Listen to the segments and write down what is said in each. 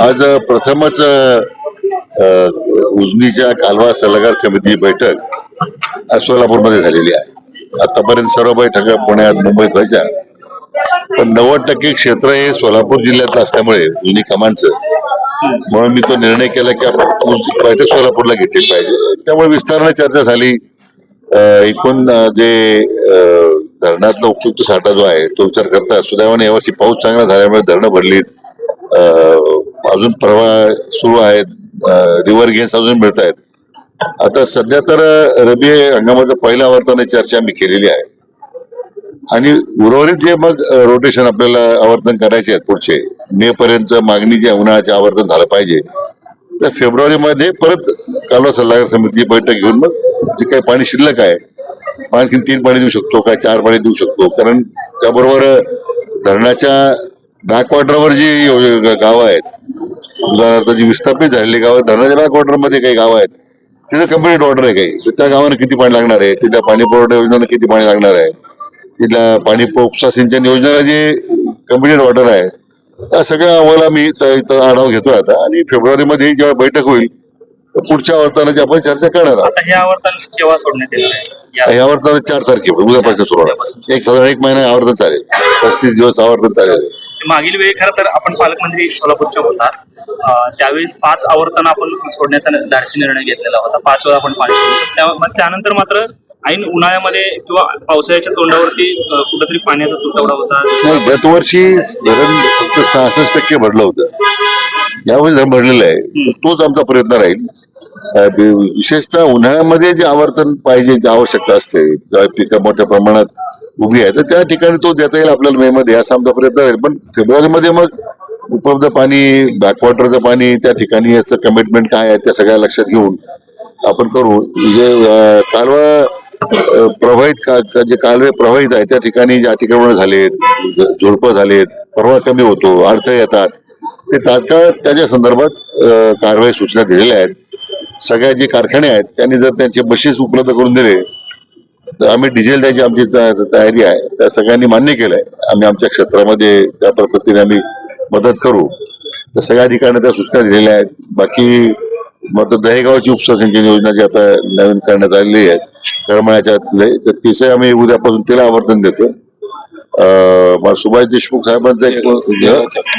आज प्रथमच उजनीच्या कालवा सल्लागार समिती बैठक आज सोलापूरमध्ये झालेली आहे. आतापर्यंत सर्व बैठका पुण्यात मुंबईत व्हायच्या. पण नव्वद टक्के क्षेत्र हे सोलापूर जिल्ह्यात असल्यामुळे जुनी कमांडचं म्हणून मी तो निर्णय केला की आपण बैठक सोलापूरला घेतली पाहिजे. त्यामुळे विस्ताराने चर्चा झाली. एकूण जे धरणातला उपयुक्त साठा जो आहे तो विचार करता सुदैवाने यावर्षी पाऊस चांगला झाल्यामुळे धरणं भरलीत. अजून प्रवाह सुरू आहेत. रिव्हर गेन्स अजून मिळत आहेत आता सध्या तर रबी हंगामाचं पहिल्या आवर्ताने चर्चा आम्ही केलेली आहे. आणि उर्वरित जे मग रोटेशन आपल्याला आवर्तन करायचे आहेत पुढचे मे पर्यंत मागणी जे उन्हाळ्याचे आवर्तन झालं पाहिजे तर फेब्रुवारी मध्ये परत कालवा सल्लागार समितीची बैठक घेऊन मग जे काही पाणी शिल्लक आहे आणखी तीन पाणी देऊ शकतो काय चार पाणी देऊ शकतो? कारण त्याबरोबर धरणाच्या बॅकवॉटरवर जी गावं आहेत उदाहरणार्थ जी विस्थापित झालेली गावं धरणाच्या बॅकवॉटरमध्ये काही गावं आहेत तिथे कंप्लीट वॉटर आहे काही. तर त्या गावांना किती पाणी लागणार आहे? तिथल्या पाणी पुरवठा योजनांना किती पाणी लागणार आहे? तिथल्या पाणी उपसा सिंचन योजनेला जे कंप्लीट वॉटर आहे त्या सगळ्या अहवाला मी आढावा घेतोय आता. आणि फेब्रुवारी मध्ये जेव्हा बैठक होईल तर पुढच्या वर्तनाची आपण चर्चा करणार आहोत. केव्हा सोडण्यात येणार आहे? या- वर्तन चार तारखेपासून उद्यापासून सुरू होणार. एक साधारण एक महिना आवर्तन चालेल. पस्तीस दिवस आवर्तन चालेल. मागील वेळी खरं तर आपण पालकमंत्री सोलापूरच्या होता. त्यावेळेस पाच आवर्तन आपण सोडण्याचा धाडसी निर्णय घेतलेला होता. पाच वेळा आपण पाणी त्यानंतर मात्र ऐन उन्हाळ्यामध्ये किंवा पावसाळ्याच्या तोंडावरती कुठंतरी पाण्याचा तुटवडा होता? नाही गतवर्षी धरण फक्त सहासष्ट टक्के भरलं होतं. यावेळी धरण भरलेलं आहे. तोच आमचा प्रयत्न राहील. विशेषतः उन्हाळ्यामध्ये जे आवर्तन पाहिजे जी आवश्यकता असते पिकं मोठ्या प्रमाणात उभी आहे तर त्या ठिकाणी तो देता येईल आपल्याला मे मध्ये असा आमचा प्रयत्न राहील. पण फेब्रुवारीमध्ये मग उपलब्ध पाणी बॅकवॉटरचं पाणी त्या ठिकाणी याचं कमिटमेंट काय आहे त्या सगळ्या लक्षात घेऊन आपण करू. जे कालवा प्रवाहित का का- जे कालवे प्रवाहित आहे त्या ठिकाणी जे अतिक्रमण झालेत ज- झुडपं झालेत प्रवाह कमी होतो अडचणी येतात ते तात्काळ त्याच्या संदर्भात कारवाई सूचना दिलेल्या आहेत. सगळ्या जे कारखाने आहेत त्यांनी जर त्यांचे बसेस उपलब्ध करून दिले तर आम्ही डिझेल द्यायची आमची त- तयारी आहे. त्या सगळ्यांनी मान्य केलंय. आम्ही आमच्या क्षेत्रामध्ये त्या पद्धतीने आम्ही मदत करू. तर सगळ्या अधिकाऱ्यांना त्या सूचना दिलेल्या आहेत. बाकी मग तो दहेगावची उपसा सिंचन योजना जी आता नवीन करण्यात आलेली आहे करमळ्याच्या तर तिचे आम्ही उद्यापासून तिला आवर्तन देतो. सुभाष देशमुख साहेबांचं एक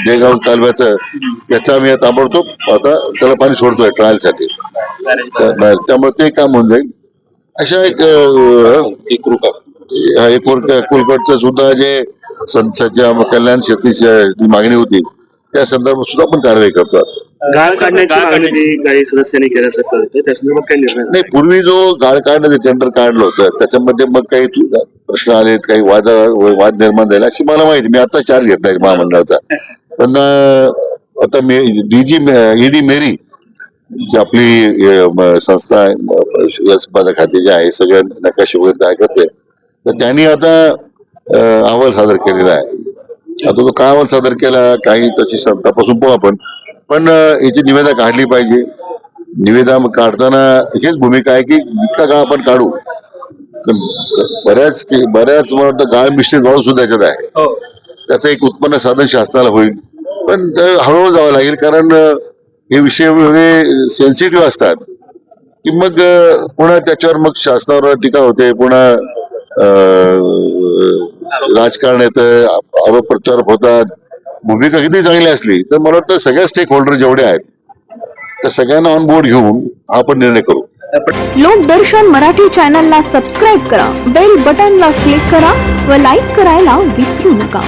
देगाव कालव्याचं त्याचं आम्ही ताबडतोब आता त्याला पाणी सोडतोय ट्रायलसाठी. त्या- त्यामुळे ते काम होऊन जाईल. अशा एक एक कुलकटचं सुद्धा जे संसदच्या कल्याण शेतीची जी मागणी होती त्या संदर्भात सुद्धा आपण कारवाई करतो. गाळ काढण्याची मागणी जी काही सदस्यांनी केल्याचं कळतं त्या संदर्भात काही निर्णय नाही. पूर्वी जो गाळ काढण्याचं टेंडर काढलं होतं त्याच्यामध्ये मग काही प्रश्न आलेत काही वाद वाद निर्माण झाले अशी मला माहिती मी आता चार्ज घेतलाय महामंडळाचा. पण आता डीजी ईडी मेरी जी आपली म- संस्था आहे म- खाते जे आहे सगळ्या नकाशे वगैरे तयार करते. तर त्यांनी आता अहवाल सादर केलेला आहे. आता तो काय अहवाल सादर केला काही त्याची स- तपासून पाहू आपण. पण याची निवेदा काढली पाहिजे. निवेदा काढताना हेच भूमिका आहे की जितका काळ आपण काढू बऱ्याच बऱ्याच मला वाटतं गाळ मिश्रित वाळू सुद्धा याच्यात आहे. हो. त्याचं एक उत्पन्न साधन शासनाला होईल. पण हळूहळू जावं लागेल कारण हे विषय एवढे सेन्सिटिव्ह असतात की मग पुन्हा त्याच्यावर मग शासनावर टीका होते पुन्हा राजकारण येतं आरोप प्रत्यारोप होतात. भूमिका किती चांगली असली तर मला वाटतं सगळ्या स्टेक होल्डर जेवढे आहेत त्या सगळ्यांना ऑन बोर्ड घेऊन आपण निर्णय करू. लोकदर्शन मराठी चॅनलला सबस्क्राईब करा बेल बटनला क्लिक करा व लाईक करायला विसरू नका.